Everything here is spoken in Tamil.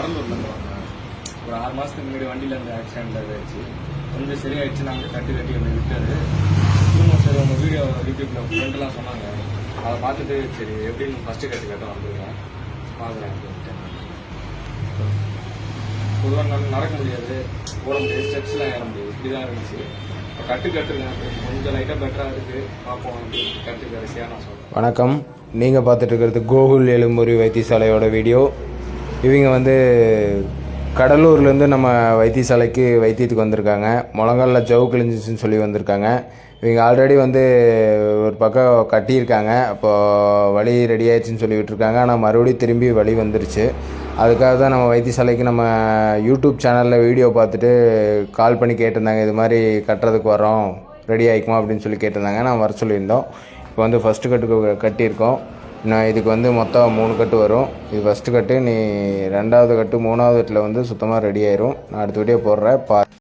கடலூர்லேருந்து வந்தேன் ஒரு ஆறு மாதத்துக்கு முன்னாடி வண்டியில் இருந்து ஆக்சிடென்ட் ஆயிடுச்சு கொஞ்சம் சரியாயிடுச்சு. நாங்க கட்டி கட்டி அப்படி விட்டாரு திரும்ப சரி உங்க வீடியோ யூடியூப்பில் ஃப்ரெண்டெல்லாம் சொன்னாங்க. அதை பார்த்துட்டு சரி எப்படின்னு ஃபஸ்ட்டு கட்டு கட்ட வந்துருக்கேன் பாக்குறேன் பொதுவாக நடக்க முடியாது. ஓட முடியாது. ஸ்டெப்ஸ்லாம் ஏற முடியாது. இப்படிதான் இருந்துச்சு. இப்போ கட்டு கட்டுருக்கேன் கொஞ்சம் லைட்டாக பெட்டராக இருக்குது பார்ப்போம் கட்டு கடைசியாக நான் சொல்கிறேன் வணக்கம். நீங்கள் பார்த்துட்டு இருக்கிறது கோகுல் எலும்புரி வைத்தியசாலையோட வீடியோ இவங்க வந்து கடலூர்லேருந்து நம்ம வைத்தியசாலைக்கு வைத்தியத்துக்கு வந்திருக்காங்க. முழங்காலில் ஜவு கிழிஞ்சிச்சுன்னு சொல்லி வந்திருக்காங்க. இவங்க ஆல்ரெடி வந்து ஒரு பக்கம் கட்டியிருக்காங்க. அப்போது வழி ரெடி ஆயிடுச்சுன்னு சொல்லி விட்டுருக்காங்க ஆனால் மறுபடியும் திரும்பி வழி வந்துருச்சு. அதுக்காக தான் நம்ம வைத்தியசாலைக்கு நம்ம யூடியூப் சேனலில் வீடியோ பார்த்துட்டு கால் பண்ணி கேட்டிருந்தாங்க. இது மாதிரி கட்டுறதுக்கு வரோம் ரெடி ஆகிக்குமா அப்படின்னு சொல்லி கேட்டிருந்தாங்க. நான் வர சொல்லியிருந்தோம். இப்போ வந்து ஃபஸ்ட்டு கட்டுக்கு கட்டியிருக்கோம். நான் இதுக்கு வந்து மொத்தம் மூணு கட்டு வரும். இது ஃபஸ்ட்டு கட்டு நீ ரெண்டாவது கட்டு மூணாவது கட்டில் வந்து சுத்தமாக ரெடி ஆயிரும். நான் அடுத்த வீடியோ போடுறேன். பா